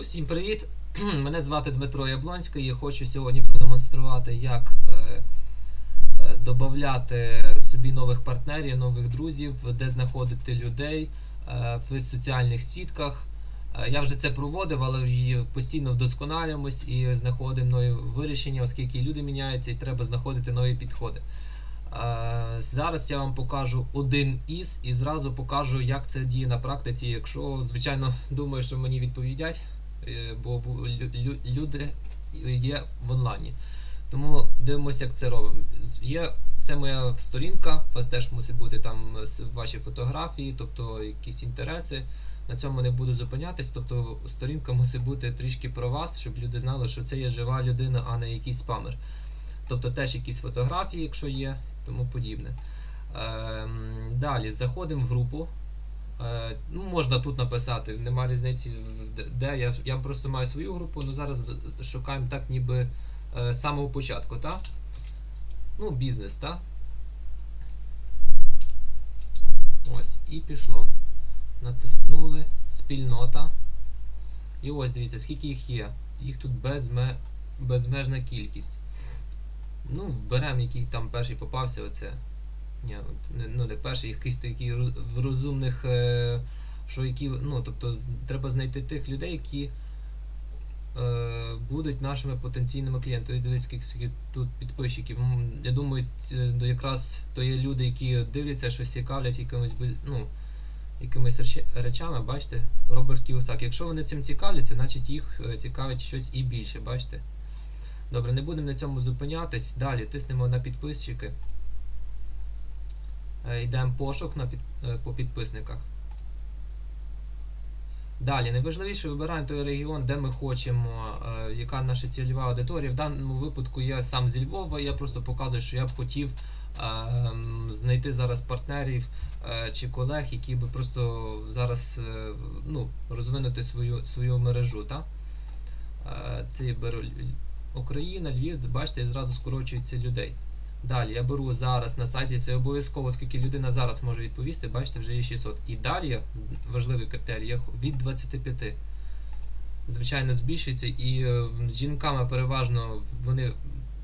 Усім привіт! Мене звати Дмитро Яблонський і хочу сьогодні продемонструвати, як е, е, додати собі нових партнерів, нових друзів, де знаходити людей е, в соціальних сітках. Е, я вже це проводив, але постійно вдосконалюємось і знаходимо нові вирішення, оскільки люди міняються і треба знаходити нові підходи. Е, Зараз я вам покажу один із і зразу покажу, як це діє на практиці. Якщо, звичайно, думаю, що мені відповідять, бо лю- лю- люди є в онлайні. Тому дивимося, як це робимо. Є це моя сторінка, у вас теж мусить бути там ваші фотографії, тобто якісь інтереси. На цьому не буду зупинятись. Тобто сторінка мусить бути трішки про вас, щоб люди знали, що це є жива людина, а не якийсь спамер. Тобто теж якісь фотографії, якщо є, тому подібне. Ем, далі заходимо в групу. Е, ну, можна тут написати, нема різниці, де- я, я просто маю свою групу, але зараз шукаємо так, ніби е, з самого початку, так? Ну, бізнес, так? Ось, і пішло. Натиснули спільнота. І ось дивіться, скільки їх є. Їх тут безме, безмежна кількість. Ну, беремо, який там перший попався, оце. Ні, ну не перший, якийсь такий розумних, е, що які, ну, тобто треба знайти тих людей, які е, будуть нашими потенційними клієнтами. Дивись, скільки, тут підписчиків. Я думаю, ну, якраз то є люди, які дивляться, щось цікавлять якимось, ну, якимись речами, бачите, Роберт Кіосак. Якщо вони цим цікавляться, значить їх е, цікавить щось і більше, бачите? Добре, не будемо на цьому зупинятись. Далі тиснемо на підписчики. Е, Йдемо пошук на під, е, по підписниках. Далі, найважливіше вибираємо той регіон, де ми хочемо, е, яка наша цільова аудиторія. В даному випадку я сам зі Львова, я просто показую, що я б хотів е, знайти зараз партнерів чи колег, які би просто зараз ну, розвинути свою, свою мережу. Та? Це я беру Україна, Львів, бачите, зразу скорочується людей. Далі я беру зараз на сайті, це обов'язково, оскільки людина зараз може відповісти, бачите, вже є 600. І далі важливий критерій від 25. Звичайно, збільшується, і е, з жінками переважно вони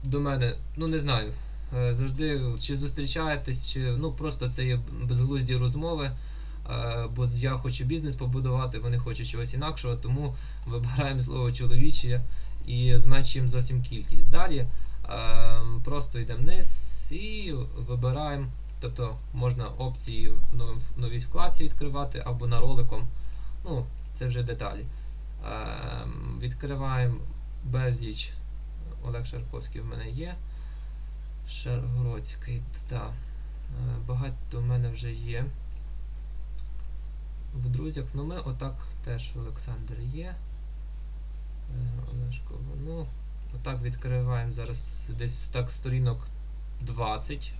до мене, ну не знаю, е, завжди чи зустрічаєтесь, чи ну просто це є безглузді розмови. е, Бо я хочу бізнес побудувати, вони хочуть чогось інакшого, тому вибираємо слово чоловіче і зменшуємо зовсім кількість. Далі Просто йдемо вниз і вибираємо, тобто можна опції в новій вкладці відкривати або на роликом. Ну, це вже деталі. Ем, Відкриваємо безліч. Олег Шарковський в мене є. Шаргородський, так. Багато в мене вже є. В друзях, ну ми отак теж Олександр є. Е, Олешко, ну, Отак відкриваємо зараз десь так сторінок 20,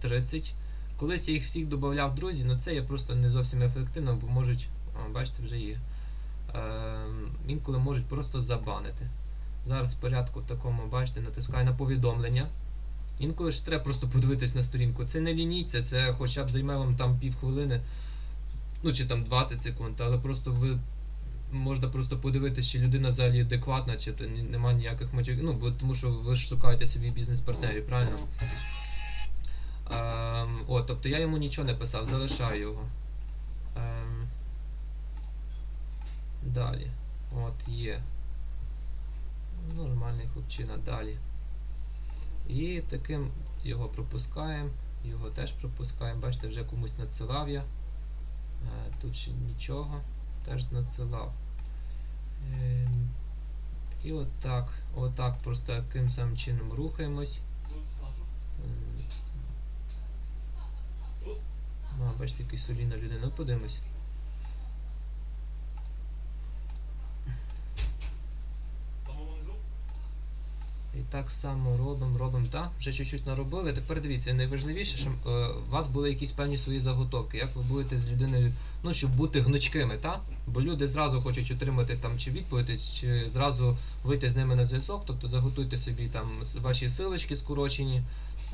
30. Колись я їх всіх додавав друзі, але це є просто не зовсім ефективно, бо можуть, бачите, вже є. Ем, інколи можуть просто забанити. Зараз в порядку в такому, бачите, натискаю на повідомлення. Інколи ж треба просто подивитись на сторінку. Це не лінійця, це хоча б займе вам там півхвилини, ну чи там 20 секунд, але просто ви можна просто подивитися, чи людина взагалі адекватна, чи то нема ніяких мотивів. Ну, бо тому що ви ж шукаєте собі бізнес-партнерів, правильно? Ем, о, тобто я йому нічого не писав, залишаю його. Ем, далі. От є. Нормальний хлопчина, далі. І таким його пропускаємо, його теж пропускаємо. Бачите, вже комусь надсилав я. Е, тут ще нічого теж надсилав. Ем, І отак, отак просто таким самим чином рухаємось. Ем, А, бачите, який соліна людина. Ну, подивимось. І так само робимо, робимо, так? Вже чуть-чуть наробили. Тепер дивіться, найважливіше, щоб е, у вас були якісь певні свої заготовки. Як ви будете з людиною, ну, щоб бути гнучкими, так? Бо люди зразу хочуть отримати там чи відповідь, чи зразу вийти з ними на зв'язок. Тобто заготуйте собі там ваші силочки скорочені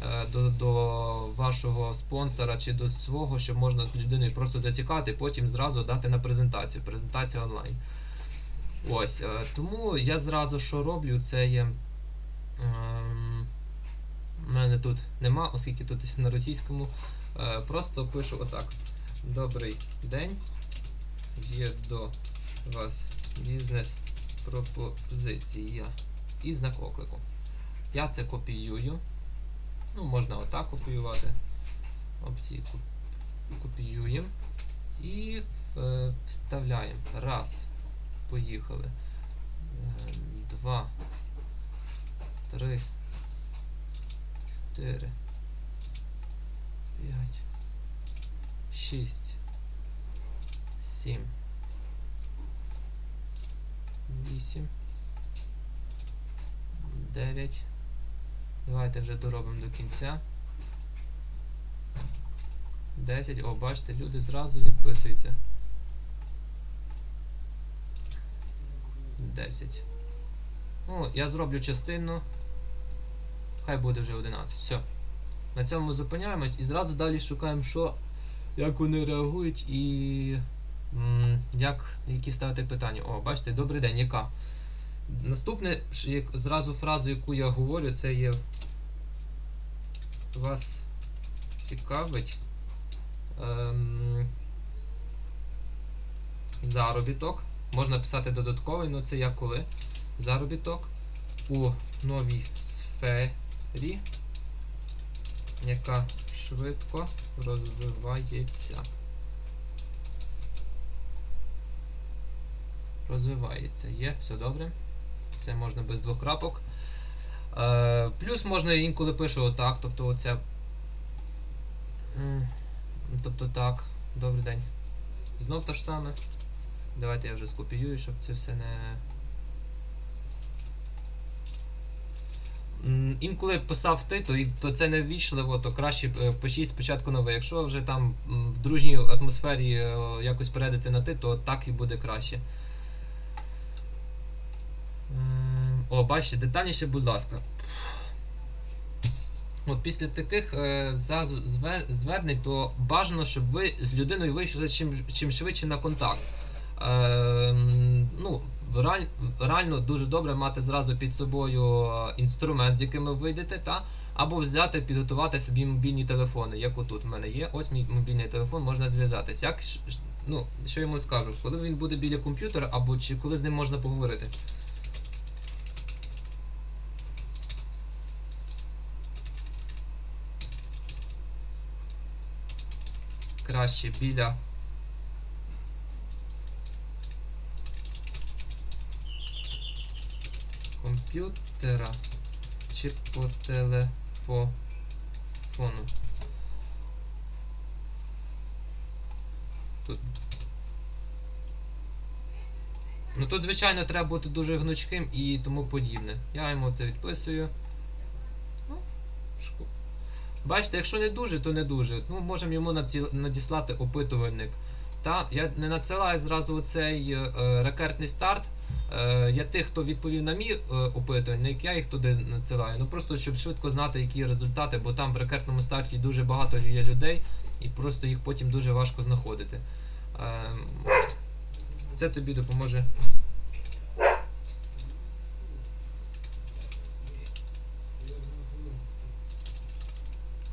е, до, до вашого спонсора чи до свого, щоб можна з людиною просто зацікати, потім зразу дати на презентацію. Презентація онлайн. Ось, е, тому я зразу що роблю, це є. Ем, У мене тут нема, оскільки тут на російському. Е, Просто пишу отак. Добрий день. Є до вас бізнес-пропозиція. І знак оклику. Я це копіюю. Ну, можна отак копіювати. Опції копіюємо. І е, вставляємо. Раз. Поїхали. Е, Два. Три. Чотири. П'ять. Шість. Сім. Вісім. Дев'ять. Давайте вже доробимо до кінця. 10. О, бачите, люди зразу відписуються. 10. Ну, я зроблю частину. Хай буде вже 11. Все. На цьому зупиняємось і зразу далі шукаємо, що, як вони реагують і як, які ставити питання. О, бачите, добрий день, яка? Наступне, як, зразу фразу, яку я говорю, це є вас цікавить ем, заробіток. Можна писати додатковий, але це як коли. Заробіток у новій сфері, яка швидко розвивається. Розвивається. Є, все добре. Це можна без двох крапок. Е, плюс можна інколи пише отак, тобто оця. Тобто так, добрий день. Знов те ж саме. Давайте я вже скопіюю, щоб це все не. Інколи писав ти, то, то це не ввічливо, то краще е, пишіть спочатку нове. Якщо вже там в дружній атмосфері е, якось перейдете на ти, то так і буде краще. О, бачите, детальніше, будь ласка. От після таких е, звернень, то бажано, щоб ви з людиною вийшли чим, чим швидше на контакт. Ну, реально дуже добре мати зразу під собою е, інструмент, з яким ви вийдете, та? або взяти, підготувати собі мобільні телефони, як отут в мене є. Ось мій мобільний телефон, можна зв'язатись. Як, ну, що йому скажу? Коли він буде біля комп'ютера, або чи коли з ним можна поговорити? краще біля комп'ютера чи по телефону. Тут. Ну тут, звичайно, треба бути дуже гнучким і тому подібне. Я йому це відписую. Ну, шко- Бачите, якщо не дуже, то не дуже. Ну, можемо йому надіслати опитувальник. Та я не надсилаю зразу оцей е, рекертний старт. Е, я тих, хто відповів на мій е, опитувальник, я їх туди надсилаю. Ну просто щоб швидко знати, які результати, бо там в рекертному старті дуже багато є людей, і просто їх потім дуже важко знаходити. Е, це тобі допоможе.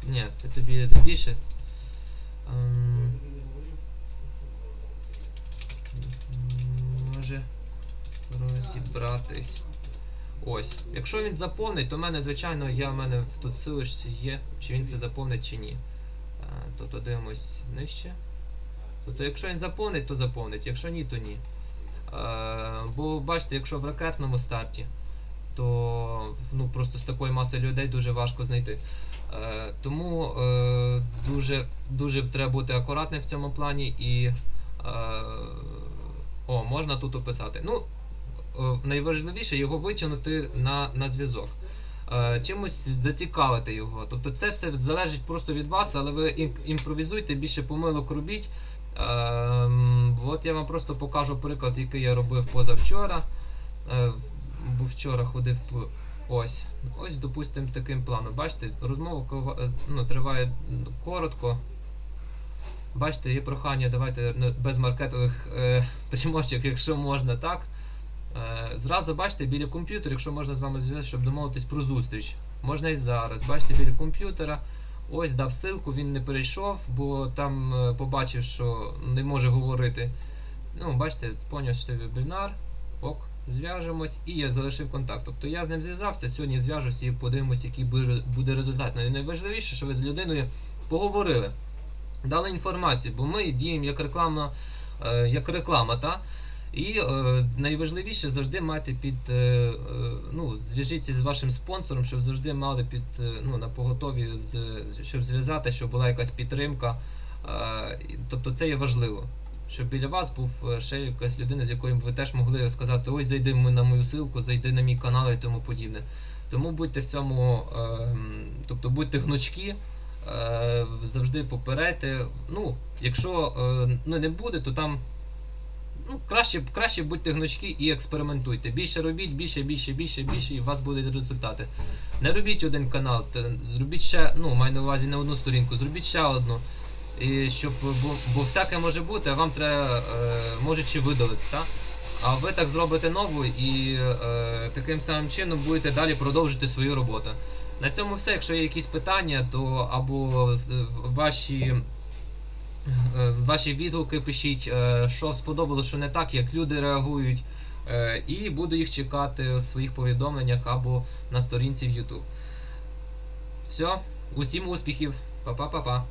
Ні, це тобі більше. Ем, Може розібратись. Ось. Якщо він заповнить, то в мене, звичайно, я в мене тут силочці є, чи він це заповнить чи ні. Тобто дивимось нижче. Тобто, якщо він заповнить, то заповнить, якщо ні, то ні. Е, бо бачите, якщо в ракетному старті, то ну, просто з такої маси людей дуже важко знайти. Е, тому дуже, дуже треба бути акуратним в цьому плані і. О, можна тут описати. Ну, найважливіше його витягнути на, на зв'язок. Е, чимось зацікавити його. Тобто це все залежить просто від вас, але ви імпровізуйте, більше помилок робіть. Ем, от я вам просто покажу приклад, який я робив позавчора. Е, бо вчора ходив по. Ось. Ось, допустимо, таким планом. Бачите, розмова е, ну, триває коротко. Бачите, є прохання, давайте без маркетових е, примочок, якщо можна, так. Е, Зразу бачите біля комп'ютера, якщо можна з вами зв'язатися, щоб домовитись про зустріч. Можна і зараз. Бачите біля комп'ютера. Ось дав ссылку, він не перейшов, бо там е, побачив, що не може говорити. Ну, бачите, поняв, що це вебінар. Ок, зв'яжемось і я залишив контакт. Тобто я з ним зв'язався, сьогодні зв'яжусь і подивимось, який буде- буде результат. Ну, Найважливіше, що ви з людиною поговорили, дали інформацію, бо ми діємо як реклама, е, як реклама, та? І е, найважливіше завжди мати під е, е, ну, зв'яжіться з вашим спонсором, щоб завжди мали під е, ну, на поготові, з, щоб зв'язати, щоб була якась підтримка. Е, тобто це є важливо. Щоб біля вас був е, ще якась людина, з якою ви теж могли сказати, ось зайди на мою ссылку, зайди на мій канал і тому подібне. Тому будьте в цьому, е, тобто будьте гнучкі, завжди попередьте. Ну, якщо ну, не буде, то там ну, краще, краще будьте гнучкі і експериментуйте. Більше робіть, більше, більше, більше, більше, і у вас будуть результати. Не робіть один канал, та зробіть ще, ну, маю на увазі не одну сторінку, зробіть ще одну. І щоб, бо, бо всяке може бути, а вам треба е, може чи видалити, так? А ви так зробите нову і е, таким самим чином будете далі продовжити свою роботу. На цьому все. Якщо є якісь питання, то або ваші Ваші відгуки пишіть, е, що сподобалося, що не так, як люди реагують. Е, І буду їх чекати у своїх повідомленнях або на сторінці в YouTube. Все, усім успіхів. Па-па-па-па.